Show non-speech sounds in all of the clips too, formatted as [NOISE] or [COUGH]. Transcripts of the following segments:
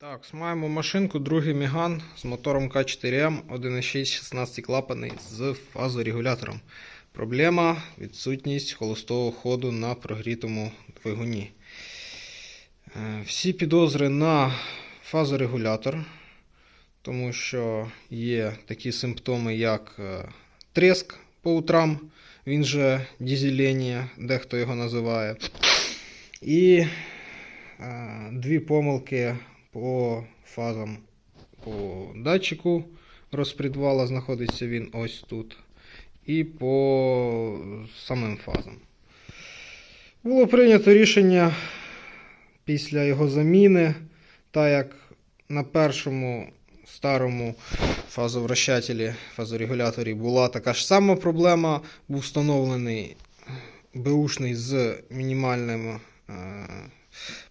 Так, маємо машинку, другий Міган з мотором К4М 1.6 16 клапаний з фазорегулятором. Проблема відсутність холостого ходу на прогрітому двигуні. Е, Всі підозри на фазорегулятор, тому що є такі симптоми, як е, треск по утрам, він же дізелення, дехто його називає. І е, дві помилки по фазам по датчику розпредвала знаходиться він ось тут. І по самим фазам. Було прийнято рішення після його заміни, так як на першому старому фазовращателі, фазорегуляторі була така ж сама проблема, був встановлений беушний з мінімальним е,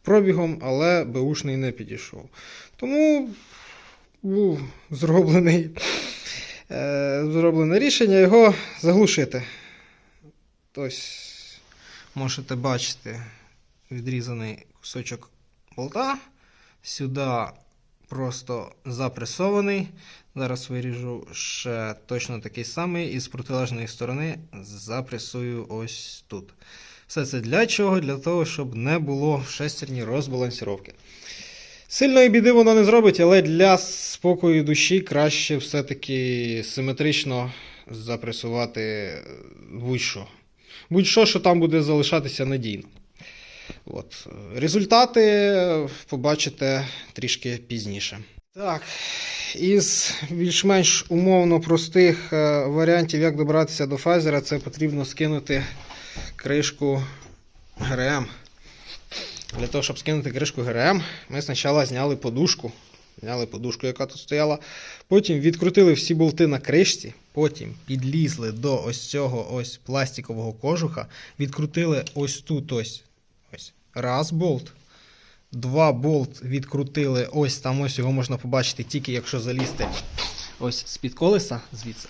пробігом, але беушний не підійшов. Тому був зроблений, е, зроблене рішення його заглушити. Ось можете бачити відрізаний кусочок болта. Сюди просто запресований. Зараз виріжу ще точно такий самий, і з протилежної сторони запресую ось тут. Все це для чого? Для того, щоб не було шестерні розбалансіровки. Сильної біди воно не зробить, але для спокою душі краще все-таки симетрично запресувати будь-що. Будь-що, що там буде залишатися надійно. От. Результати побачите трішки пізніше. Так, із більш-менш умовно простих е, варіантів, як добратися до фазера, це потрібно скинути кришку ГРМ. Для того, щоб скинути кришку ГРМ, ми спочатку зняли подушку. Зняли подушку, яка тут стояла. Потім відкрутили всі болти на кришці. Потім підлізли до ось цього ось пластикового кожуха. Відкрутили ось тут ось. ось. Раз болт. Два болт відкрутили. Ось там ось його можна побачити, тільки якщо залізти ось з-під колеса звідси.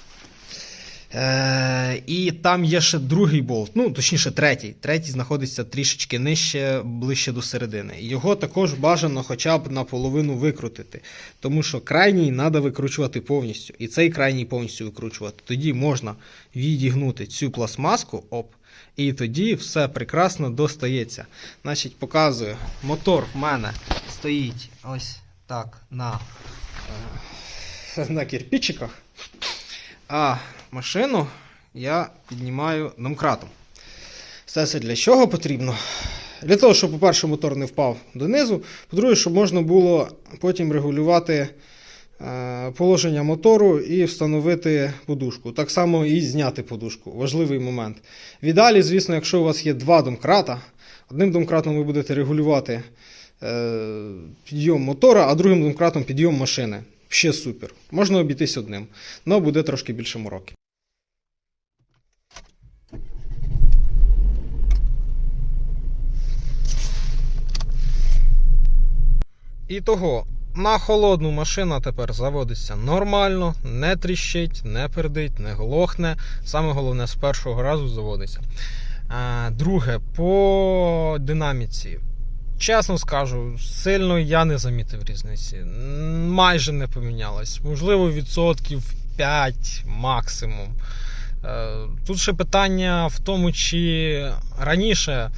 Е, і там є ще другий болт, ну точніше, третій. Третій знаходиться трішечки нижче, ближче до середини. Його також бажано хоча б наполовину викрутити, тому що крайній треба викручувати повністю. І цей крайній повністю викручувати. Тоді можна відігнути цю пластмаску, оп, і тоді все прекрасно достається. Значить, показую, мотор в мене стоїть ось так на, е, [LAUGHS] на кирпичиках. А машину я піднімаю домкратом. Все це для чого потрібно? Для того, щоб, по-перше, мотор не впав донизу. По-друге, щоб можна було потім регулювати е, положення мотору і встановити подушку. Так само і зняти подушку. Важливий момент. В ідеалі, звісно, якщо у вас є два домкрата, одним домкратом ви будете регулювати е, підйом мотора, а другим домкратом підйом машини. Ще супер. Можна обійтись одним, але буде трошки більше мороки. І того, на холодну машина тепер заводиться нормально, не тріщить, не пердить, не глохне. Саме головне, з першого разу заводиться. Друге, по динаміці. Чесно скажу, сильно я не замітив різниці. Майже не помінялось. Можливо, відсотків 5 максимум. Е, Тут ще питання в тому, чи раніше е,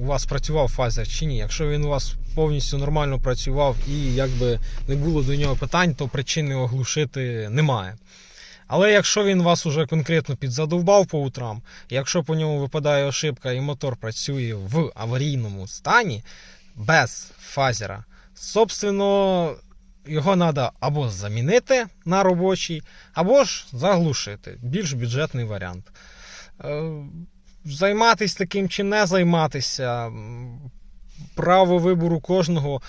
у вас працював фазер чи ні. Якщо він у вас повністю нормально працював і якби не було до нього питань, то причини оглушити немає. Але якщо він вас уже конкретно підзадовбав по утрам, якщо по ньому випадає ошибка і мотор працює в аварійному стані без фазера, собственно, його треба або замінити на робочий, або ж заглушити. Більш бюджетний варіант. Е, Займатися таким чи не займатися, право вибору кожного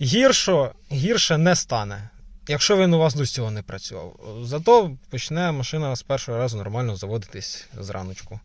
гірше, гірше не стане. Якщо він у вас до цього не працював, зато почне машина з першого разу нормально заводитись з раночку.